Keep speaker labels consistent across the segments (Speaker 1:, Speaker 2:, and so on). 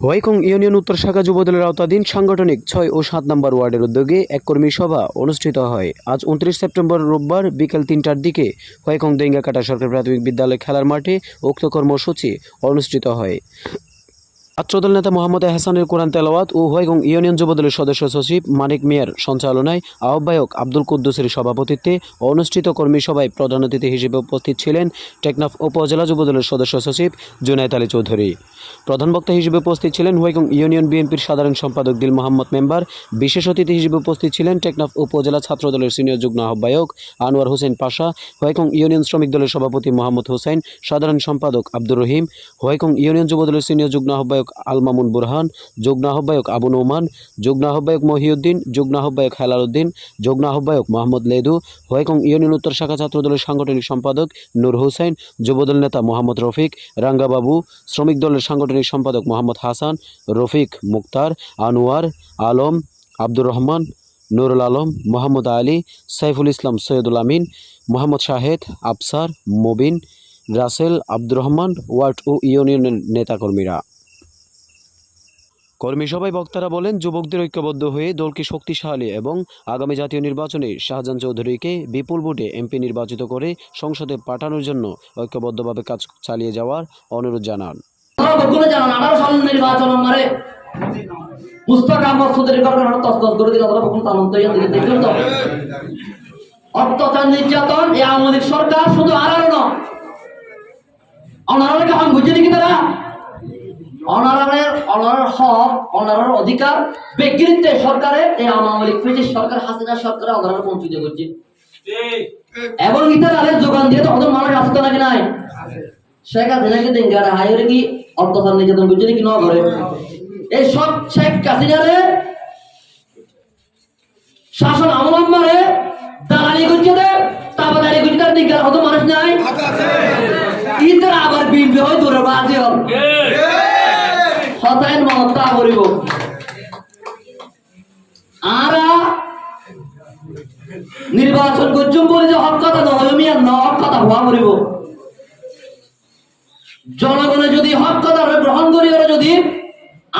Speaker 1: Whykong union উত্তর শাখা যুবদলের আওতাধীন সাংগঠনিক ছয় ও সাত নম্বর ওয়ার্ডের উদ্যোগে এক কর্মী সভা অনুষ্ঠিত হয়। আজ উনত্রিশ সেপ্টেম্বর রোববার বিকেল তিনটার দিকে হোয়াইকং দেঙ্গাকাটা সরকারি প্রাথমিক বিদ্যালয় খেলার মাঠে উক্ত কর্মসূচি অনুষ্ঠিত হয়। ছাত্রদল নেতা মোহাম্মদ এহসানের কোরআন তেলাওয়াত ও হোয়াইগং ইউনিয়ন যুবদলের সদস্য সচিব মানিক মিয়ার সঞ্চালনায় আহ্বায়ক আব্দুল কুদ্দুসের সভাপতিত্বে অনুষ্ঠিত কর্মী সভায় প্রধান অতিথি হিসেবে উপস্থিত ছিলেন টেকনাফ উপজেলা যুবদলের সদস্য সচিব জুনায়দ আলী চৌধুরী। প্রধান বক্তা হিসেবে উপস্থিত ছিলেন হোয়াইগং ইউনিয়ন বিএনপির সাধারণ সম্পাদক দিল মোহাম্মদ মেম্বার। বিশেষ অতিথি হিসেবে উপস্থিত ছিলেন টেকনাফ উপজেলা ছাত্রদলের সিনিয়র যুগ্ম আহ্বায়ক আনোয়ার হোসেন পাশা হোয়াইকং ইউনিয়ন শ্রমিক দলের সভাপতি মোহাম্মদ হোসেন, সাধারণ সম্পাদক আব্দুর রহিম হোয়াইকং ইউনিয়ন যুবদলের সিনিয়র যুগ্ম আহ্বায়ক আলমামুন বুরহান যুগ্ম আহ্বায়ক আবু নোমান যুগ্ম আহ্বায়ক মহিউদ্দিন, যুগ্ম আহ্বায়ক হেলাল উদ্দিন যুগ্ম আহ্বায়ক মোহাম্মদ লেদু হোয়াইকং ইউনিয়ন উত্তর শাখা ছাত্রদলের সাংগঠনিক সম্পাদক নূর হোসেন, যুবদল নেতা মোহাম্মদ রফিক, রাঙ্গাবাবু, শ্রমিক দলের সাংগঠনিক সম্পাদক মোহাম্মদ হাসান, রফিক মুক্তার, আনোয়ার, আলম, আব্দুর রহমান, নুরুল আলম, মোহাম্মদ আলী, সাইফুল ইসলাম, সৈয়দুল আমিন, মোহাম্মদ শাহেদ, আফসার, মুবিন, রাসেল আব্দুর রহমান, ওয়ার্ড ও ইউনিয়নের নেতাকর্মীরা। কর্মী সভায় বক্তারা বলেন, যুবকদের ঐক্যবদ্ধ হয়ে দলকে শক্তিশালী এবং আগামী জাতীয় নির্বাচনে শাহজাহান চৌধুরীকে বিপুল ভোটে এমপি নির্বাচিত করে সংসদে পাঠানোর জন্য ঐক্যবদ্ধভাবে কাজ চালিয়ে যাওয়ার অনুরোধ জানান।
Speaker 2: নির্যাতন সরকার শুধু ন তারা? অনারারের অনারার হক অনারার অধিকার এই আওয়ামী লীগ সরকার হাসিনা সরকারে অনারার বঞ্চিত করছে। এবং ইতার আরেক যোগান দিয়ে তো মানুষ আসতো নাকি নাই? শেখ হাসিনাকে দিন গাড়ে হাইরে কি অত্যাচার নির্যাতন বুঝছে নাকি ন করে এই সব শেখ হাসিনারে শাসন অবলম্বনে দালালি করছে তাবাদারি করছে তার দিন গাড়ে মানুষ নাই। ইতার আবার বিম্বি হয় দূরে বাজে হতায়ন মহত্তা করিব। আরা নির্বাচন করছুম বলে যে হক কথা নহয় মিয়া ন হক কথা হওয়া করিব। জনগণে যদি হক কথা গ্রহণ করি ওরা যদি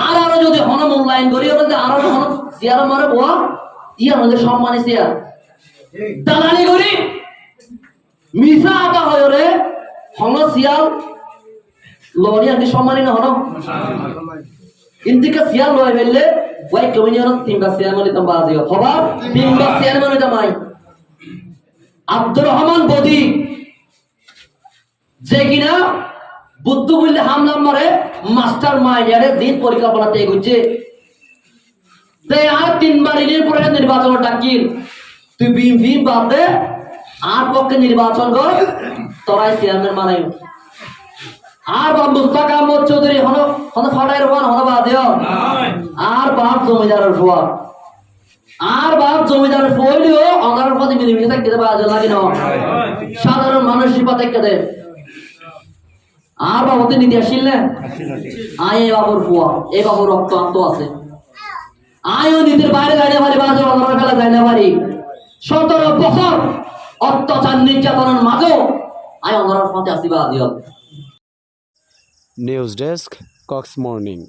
Speaker 2: আর আরও যদি হন মূল্যায়ন করি ওরা যদি আরও হন চেয়ার মারে বোয়া ইয়া আমাদের সম্মানী চেয়ার দালালি করি মিশা আকা হয় ওরে হন সিয়াল লরি আনকি সম্মানী না ইন্দিকা লয় কমিউনিয়ন ইতাম বাজি হবা? আই। আব্দুর রহমান বদি। যে কিনা বুদ্ধ বললে হামলা মারে, মাস্টার দিন পরিকল্পনা তৈরি করছে তাই আর তিনবার ইলের পরে নির্বাচন ডাকিল। তুই বিএমপি বাদ দে আর পক্ষে নির্বাচন কর, তোরাই চেয়ারম্যান মানাই আর বা মুস্তাক আহমদ চৌধুরী হন হন ফটাই রোহান হন বাদিও আর বাপ জমিদারের ফুয়া আর বাপ জমিদারের ফইলেও অঙ্গারের প্রতি মিলিমিশে থাকতে বাজে লাগে না। সাধারণ মানুষ সিপা থেকে দেয় আর বাবতে নীতি আসিল না। আয় এ বাবুর ফুয়া এ বাবুর রক্ত আন্ত আছে। আয়ও নীতির বাইরে না পারি অন্ধকার ফেলা যাই না পারি। সতেরো বছর অত্যাচার নির্যাতনের মাঝেও আয় অন্ধকার পথে দিও
Speaker 1: নিউজ ডেস্ক কক্স মর্নিং